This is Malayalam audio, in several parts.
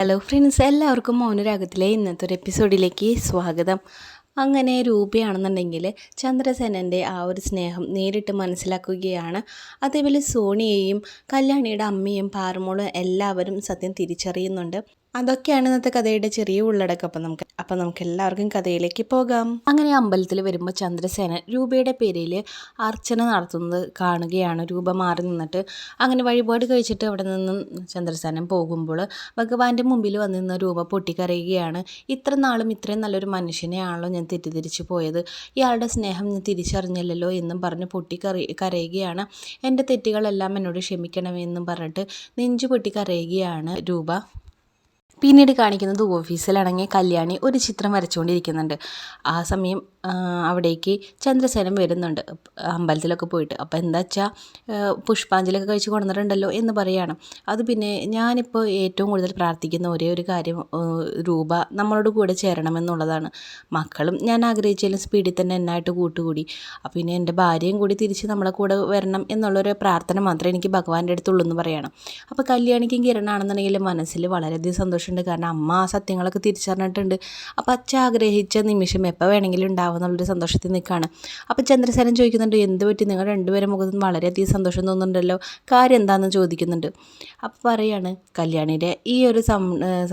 ഹലോ ഫ്രണ്ട്സ് എല്ലാവർക്കും മൗനരാഗത്തിലെ ഇന്നത്തെ ഒരു എപ്പിസോഡിലേക്ക് സ്വാഗതം. അങ്ങനെ രൂപയാണെന്നുണ്ടെങ്കിൽ ചന്ദ്രസേനന്റെ ആ ഒരു സ്നേഹം നേരിട്ട് മനസ്സിലാക്കുകയാണ്. അതേപോലെ സോണിയെയും കല്യാണിയുടെ അമ്മയും പാറമോളും എല്ലാവരും സത്യം തിരിച്ചറിയുന്നുണ്ട്. അതൊക്കെയാണ് ഇന്നത്തെ കഥയുടെ ചെറിയ ഉള്ളടക്കം. അപ്പം നമുക്ക് അപ്പം നമുക്ക് എല്ലാവർക്കും കഥയിലേക്ക് പോകാം. അങ്ങനെ അമ്പലത്തിൽ വരുമ്പോൾ ചന്ദ്രസേന രൂപയുടെ പേരിൽ അർച്ചന നടത്തുന്നത് കാണുകയാണ്. രൂപ മാറി നിന്നിട്ട് അങ്ങനെ വഴിപാട് കഴിച്ചിട്ട് അവിടെ നിന്നും ചന്ദ്രസേനൻ പോകുമ്പോൾ ഭഗവാന്റെ മുമ്പിൽ വന്നിരുന്ന രൂപ പൊട്ടിക്കരയുകയാണ്. ഇത്ര നാളും ഇത്രയും നല്ലൊരു മനുഷ്യനെയാണല്ലോ ഞാൻ തെറ്റിദ്ധരിച്ചു പോയത്. ഇയാളുടെ സ്നേഹം ഞാൻ തിരിച്ചറിഞ്ഞില്ലല്ലോ എന്നും പറഞ്ഞ് പൊട്ടിക്കറി കരയുകയാണ്. എന്റെ തെറ്റുകളെല്ലാം എന്നോട് ക്ഷമിക്കണമെന്നും പറഞ്ഞിട്ട് നെഞ്ചു പൊട്ടി കരയുകയാണ് രൂപ. പിന്നീട് കാണിക്കുന്നത് ഓഫീസിലാണെങ്കിൽ കല്യാണി ഒരു ചിത്രം വരച്ചുകൊണ്ടിരിക്കുന്നുണ്ട്. ആ സമയം അവിടേക്ക് ചന്ദ്രസേനൻ വരുന്നുണ്ട്. അമ്പലത്തിലൊക്കെ പോയിട്ട്. അപ്പോൾ എന്താ വെച്ചാൽ പുഷ്പാഞ്ജലിയൊക്കെ കഴിച്ച് കൊണ്ടുവന്നിട്ടുണ്ടല്ലോ എന്ന് പറയുകയാണ് അത് പിന്നെ ഞാനിപ്പോൾ ഏറ്റവും കൂടുതൽ പ്രാർത്ഥിക്കുന്ന ഒരേ ഒരു കാര്യം രൂപ നമ്മളോട് കൂടെ ചേരണമെന്നുള്ളതാണ്. മക്കളും ഞാൻ ആഗ്രഹിച്ചാലും സ്പീഡിൽ തന്നെ എന്നായിട്ട് കൂട്ടുകൂടി. അപ്പോൾ പിന്നെ എന്റെ ഭാര്യയും കൂടി തിരിച്ച് നമ്മളെ കൂടെ വരണം എന്നുള്ളൊരു പ്രാർത്ഥന മാത്രമേ എനിക്ക് ഭഗവാന്റെ അടുത്തുള്ളൂ എന്ന് പറയണം. അപ്പോൾ കല്യാണിക്കും കിരണാണെന്നുണ്ടെങ്കിൽ മനസ്സിൽ വളരെയധികം സന്തോഷമുണ്ട് കാരണം അമ്മ ആ സത്യങ്ങളൊക്കെ തിരിച്ചറിഞ്ഞിട്ടുണ്ട്. അപ്പോൾ അച്ഛ ആഗ്രഹിച്ച നിമിഷം എപ്പോൾ വേണമെങ്കിലും ഉണ്ടാവും എന്നുള്ളൊരു സന്തോഷത്തിൽ നിൽക്കുകയാണ് അപ്പോൾ ചന്ദ്രസേനൻ ചോദിക്കുന്നുണ്ട് എന്ത് പറ്റി? നിങ്ങൾ രണ്ടുപേരും മുഖത്ത് വളരെയധികം സന്തോഷം തോന്നുന്നുണ്ടല്ലോ. കാര്യം എന്താണെന്ന് ചോദിക്കുന്നുണ്ട്. അപ്പോൾ പറയാണ് കല്യാണിയുടെ ഈ ഒരു സം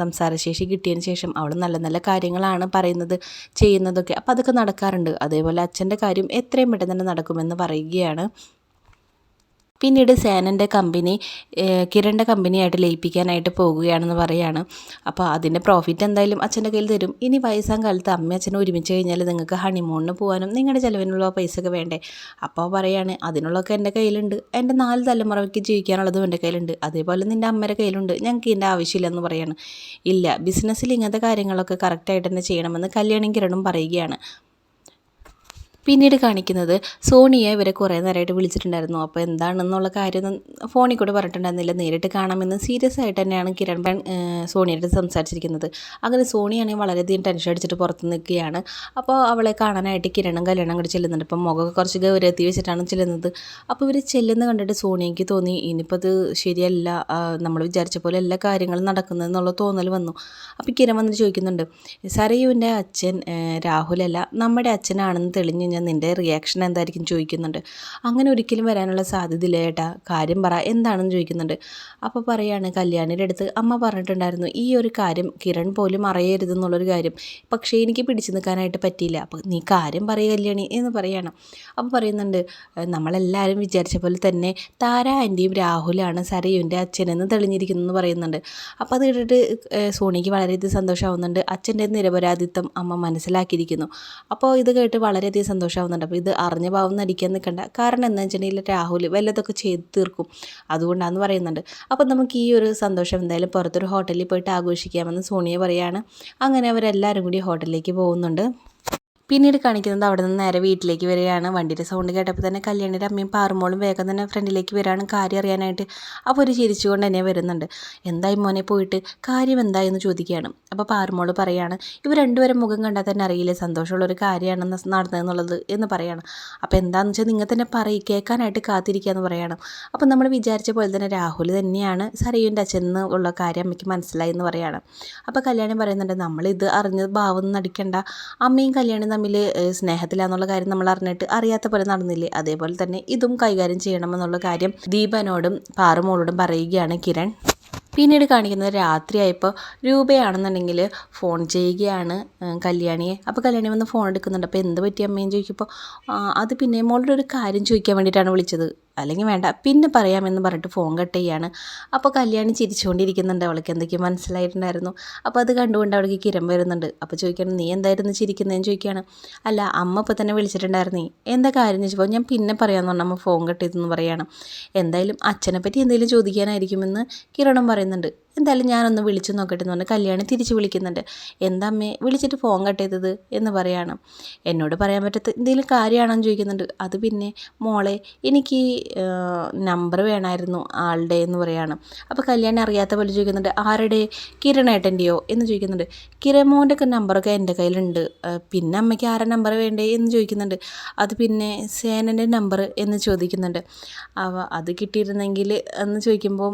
സംസാരശേഷി കിട്ടിയതിന് ശേഷം അവൾ നല്ല നല്ല കാര്യങ്ങളാണ് പറയുന്നത് ചെയ്യുന്നതൊക്കെ. അപ്പോൾ അതൊക്കെ നടക്കാറുണ്ട്. അതേപോലെ അച്ഛന്റെ കാര്യം എത്രയും പെട്ടെന്ന് തന്നെ നടക്കുമെന്ന് പറയുകയാണ്. പിന്നീട് സേനന്റെ കമ്പനി കിരണിന്റെ കമ്പനിയായിട്ട് ലയിപ്പിക്കാനായിട്ട് പോകുകയാണെന്ന് പറയുകയാണ് അപ്പോൾ അതിന്റെ പ്രോഫിറ്റ് എന്തായാലും അച്ഛന്റെ കയ്യിൽ തരും. ഇനി വയസ്സാം കാലത്ത് അമ്മ അച്ഛനും ഒരുമിച്ച് കഴിഞ്ഞാൽ നിങ്ങൾക്ക് ഹണിമൂണിന് പോകാനും നിങ്ങളുടെ ചിലവിനുള്ള പൈസയൊക്കെ വേണ്ടേ? അപ്പോൾ പറയാണ് അതിനുള്ളതൊക്കെ എന്റെ കയ്യിലുണ്ട്. എന്റെ നാല് തലമുറയ്ക്ക് ജീവിക്കാനുള്ളതും എന്റെ കയ്യിലുണ്ട്. അതേപോലെ നിന്റെ അമ്മയുടെ കയ്യിലുണ്ട്. ഞങ്ങൾക്ക് ഇതിന്റെ ആവശ്യമില്ലെന്ന് പറയാണ്. ഇല്ല ബിസിനസ്സിൽ ഇങ്ങനത്തെ കാര്യങ്ങളൊക്കെ കറക്റ്റായിട്ട് തന്നെ ചെയ്യണമെന്ന് കല്യാണം കിരണും പറയുകയാണ്. പിന്നീട് കാണിക്കുന്നത് സോണിയെ ഇവരെ കുറേ നേരമായിട്ട് വിളിച്ചിട്ടുണ്ടായിരുന്നു. അപ്പോൾ എന്താണെന്നുള്ള കാര്യം ഫോണിൽ കൂടെ പറഞ്ഞിട്ടുണ്ടായിരുന്നില്ല. നേരിട്ട് കാണാമെന്ന് സീരിയസ് ആയിട്ട് തന്നെയാണ് കിരൺ സോണിയുടെ സംസാരിച്ചിരിക്കുന്നത്. അങ്ങനെ സോണിയാണെങ്കിൽ വളരെയധികം ടെൻഷൻ അടിച്ചിട്ട് പുറത്ത് നിൽക്കുകയാണ്. അപ്പോൾ അവളെ കാണാനായിട്ട് കിരണും കല്യാണം കൂടി ചെല്ലുന്നുണ്ട്. അപ്പം മുഖമൊക്കെ കുറച്ച് ഗൗരവത്തി വെച്ചിട്ടാണ് ചെല്ലുന്നത്. അപ്പോൾ ഇവർ ചെല്ലുന്ന കണ്ടിട്ട് സോണിയയ്ക്ക് തോന്നി ഇനിയിപ്പോൾ അത് ശരിയല്ല. നമ്മൾ വിചാരിച്ച പോലെ എല്ലാ കാര്യങ്ങളും നടക്കുന്നതെന്നുള്ള തോന്നൽ വന്നു. അപ്പോൾ കിരൺ വന്നിട്ട് ചോദിക്കുന്നുണ്ട് സരയുവിന്റെ അച്ഛൻ രാഹുലല്ല നമ്മുടെ അച്ഛനാണെന്ന് തെളിഞ്ഞു കഴിഞ്ഞാൽ നിന്റെ റിയാക്ഷൻ എന്തായിരിക്കും ചോദിക്കുന്നുണ്ട്. അങ്ങനെ ഒരിക്കലും വരാനുള്ള സാധ്യതയില്ല ഏട്ടാ. കാര്യം പറ എന്താണെന്ന് ചോദിക്കുന്നുണ്ട്. അപ്പോൾ പറയാണ് കല്യാണിയുടെ അടുത്ത് അമ്മ പറഞ്ഞിട്ടുണ്ടായിരുന്നു ഈ ഒരു കാര്യം കിരൺ പോലും അറിയരുതെന്നുള്ളൊരു കാര്യം. പക്ഷേ എനിക്ക് പിടിച്ചു നിൽക്കാനായിട്ട് പറ്റിയില്ല. അപ്പോൾ നീ കാര്യം പറയുക കല്യാണി എന്ന് പറയണം. അപ്പോൾ പറയുന്നുണ്ട് "ഏഹ്, നമ്മളെല്ലാവരും വിചാരിച്ച പോലെ തന്നെ താര ആന്റിയും രാഹുലാണ് സരയുവിന്റെ അച്ഛനെന്ന് തെളിഞ്ഞിരിക്കുന്നു പറയുന്നുണ്ട്. അപ്പോൾ അത് കേട്ടിട്ട് സോണിക്ക് വളരെയധികം സന്തോഷമാവുന്നുണ്ട്. അച്ഛന്റെ നിരപരാധിത്വം അമ്മ മനസ്സിലാക്കിയിരിക്കുന്നു. അപ്പോൾ ഇത് കേട്ട് വളരെയധികം സന്തോഷമാവുന്നുണ്ട്. അപ്പോൾ ഇത് അറിഞ്ഞ ഭാവം നടിക്കാൻ നിൽക്കണ്ട. കാരണം എന്താ വെച്ചിട്ടുണ്ടെങ്കിൽ രാഹുൽ വല്ലതൊക്കെ ചെയ്ത് തീർക്കും. അതുകൊണ്ടാണെന്ന് പറയുന്നുണ്ട്. അപ്പോൾ നമുക്ക് ഈ ഒരു സന്തോഷം എന്തായാലും പുറത്തൊരു ഹോട്ടലിൽ പോയിട്ട് ആഘോഷിക്കാമെന്ന് സോണിയ പറയാണ്. അങ്ങനെ അവരെല്ലാവരും കൂടി ഹോട്ടലിലേക്ക് പോകുന്നുണ്ട്. പിന്നീട് കാണിക്കുന്നത് അവിടെ നിന്ന് നേരെ വീട്ടിലേക്ക് വരികയാണ്. വണ്ടിയുടെ സൗണ്ട് കേട്ടപ്പോൾ തന്നെ കല്യാണിയുടെ അമ്മയും പാറുമോളും വേഗം തന്നെ ഫ്രണ്ടിലേക്ക് വരികയാണ് കാര്യം അറിയാനായിട്ട്. അപ്പോൾ ഒരു ചിരിച്ചുകൊണ്ട് തന്നെ വരുന്നുണ്ട്. എന്തായി മോനെ പോയിട്ട്? കാര്യം എന്തായി എന്ന് ചോദിക്കുകയാണ്. അപ്പോൾ പാറുമോൾ പറയാണ് ഇവർ രണ്ടുപേരും മുഖം കണ്ടാൽ തന്നെ അറിയില്ല സന്തോഷമുള്ള ഒരു കാര്യമാണ് ന- നടന്നതെന്നുള്ളത് എന്ന് പറയാണ്. അപ്പോൾ എന്താണെന്ന് വെച്ചാൽ നിങ്ങൾ തന്നെ പറയും കേൾക്കാനായിട്ട് കാത്തിരിക്കുക എന്ന് പറയണം. അപ്പോൾ നമ്മൾ വിചാരിച്ച പോലെ തന്നെ രാഹുൽ തന്നെയാണ് സരയുന്റെ അച്ഛൻ ഉള്ള കാര്യം അമ്മയ്ക്ക് മനസ്സിലായി എന്ന് പറയാണ്. അപ്പോൾ കല്യാണി പറയുന്നുണ്ട് നമ്മളിത് അറിഞ്ഞത് ഭാവം നടിക്കണ്ട. അമ്മയും കല്യാണിയും തമ്മിൽ സ്നേഹത്തിലാന്നുള്ള കാര്യം നമ്മൾ അറിഞ്ഞിട്ട് അറിയാത്ത പോലെ നടന്നില്ലേ? അതേപോലെ തന്നെ ഇതും കൈകാര്യം ചെയ്യണമെന്നുള്ള കാര്യം ദീപനോടും പാറുമോളോടും പറയുകയാണ് കിരൺ. പിന്നീട് കാണിക്കുന്നത് രാത്രിയായപ്പോൾ രൂപയാണെന്നുണ്ടെങ്കിൽ ഫോൺ ചെയ്യുകയാണ് കല്യാണിയെ. അപ്പോൾ കല്യാണി വന്ന് ഫോൺ എടുക്കുന്നുണ്ട്. അപ്പോൾ എന്ത് പറ്റി അമ്മയും ചോദിക്കുമ്പോൾ അത് പിന്നെ മോളുടെ ഒരു കാര്യം ചോദിക്കാൻ വേണ്ടിയിട്ടാണ് വിളിച്ചത്. അല്ലെങ്കിൽ വേണ്ട. പിന്നെ പറയാമെന്ന് പറഞ്ഞിട്ട് ഫോൺ കട്ട് ചെയ്യാണ്. അപ്പോൾ കല്യാണി ചിരിച്ചുകൊണ്ടിരിക്കുന്നുണ്ട്. അവൾക്ക് എന്തൊക്കെയോ മനസ്സിലായിട്ടുണ്ടായിരുന്നു. അപ്പോൾ അത് കണ്ടുകൊണ്ട് അവൾക്ക് കിരം വരുന്നുണ്ട്. അപ്പോൾ ചോദിക്കണം നീ എന്തായിരുന്നു ചിരിക്കുന്നതെന്ന്? ചോദിക്കുകയാണ് അല്ല അമ്മ ഇപ്പോൾ തന്നെ വിളിച്ചിട്ടുണ്ടായിരുന്നേ. എന്താ കാര്യം? ചോദിച്ചപ്പോൾ ഞാൻ പിന്നെ പറയാമെന്ന് പറഞ്ഞാൽ അമ്മ ഫോൺ കട്ട് ചെയ്തെന്ന് പറയുകയാണ് എന്തായാലും അച്ഛനെ പറ്റി എന്തെങ്കിലും ചോദിക്കാനായിരിക്കുമെന്ന് കിരണം പറയുന്നുണ്ട്. എന്തായാലും ഞാനൊന്ന് വിളിച്ചു നോക്കട്ടെ എന്ന് പറഞ്ഞ്. കല്യാണി തിരിച്ച് വിളിക്കുന്നുണ്ട്. എന്താമ്മേ വിളിച്ചിട്ട് ഫോൺ കട്ട് ചെയ്തത്? എന്ന് പറയാണ്. എന്നോട് പറയാൻ പറ്റാത്ത എന്തെങ്കിലും കാര്യമാണോ ചോദിക്കുന്നുണ്ട്. അത് പിന്നെ മോളെ എനിക്ക് നമ്പർ വേണമായിരുന്നു ആളുടെ എന്ന് പറയാണ്. അപ്പോൾ കല്യാണി അറിയാത്ത പോലെ ചോദിക്കുന്നുണ്ട്. ആരുടെ? കിരണേട്ടന്റെയോ എന്ന് ചോദിക്കുന്നുണ്ട്. കിരമോന്റെ ഒക്കെ നമ്പറൊക്കെ എന്റെ കയ്യിലുണ്ട്. പിന്നെ അമ്മയ്ക്ക് ആരുടെ നമ്പർ വേണ്ടേ? എന്ന് ചോദിക്കുന്നുണ്ട്. അത് പിന്നെ സേനന്റെ നമ്പർ എന്ന് ചോദിക്കുന്നുണ്ട്. അവ അത് കിട്ടിയിരുന്നെങ്കിൽ? എന്ന് ചോദിക്കുമ്പോൾ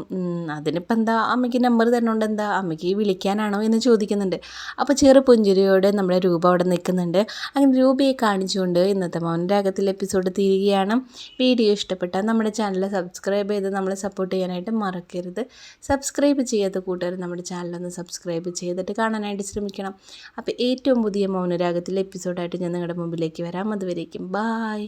അതിനിപ്പോൾ എന്താ അമ്മയ്ക്ക് നമ്പർ തരണോണ്ട്. എന്താ അമ്മയ്ക്ക് വിളിക്കാനാണോ എന്ന് ചോദിക്കുന്നുണ്ട്. അപ്പോൾ ചെറു പുഞ്ചിരിയോടെ നമ്മുടെ രൂപ അവിടെ നിൽക്കുന്നുണ്ട്. അങ്ങനെ രൂപയെ കാണിച്ചുകൊണ്ട് ഇന്നത്തെ മൗനരാഗത്തിൽ എപ്പിസോഡ് തീരുകയാണ്. വീഡിയോ ഇഷ്ടപ്പെട്ടാൽ നമ്മുടെ ചാനൽ സബ്സ്ക്രൈബ് ചെയ്ത് നമ്മളെ സപ്പോർട്ട് ചെയ്യാനായിട്ട് മറക്കരുത്. സബ്സ്ക്രൈബ് ചെയ്യാത്ത കൂട്ടുകാർ നമ്മുടെ ചാനലൊന്ന് സബ്സ്ക്രൈബ് ചെയ്തിട്ട് കാണാനായിട്ട് ശ്രമിക്കണം. അപ്പോൾ ഏറ്റവും പുതിയ മൗനരാഗത്തിലെ എപ്പിസോഡായിട്ട് ഞാൻ നിങ്ങളുടെ മുമ്പിലേക്ക് വരാം. അതുവരേക്കും ബായ്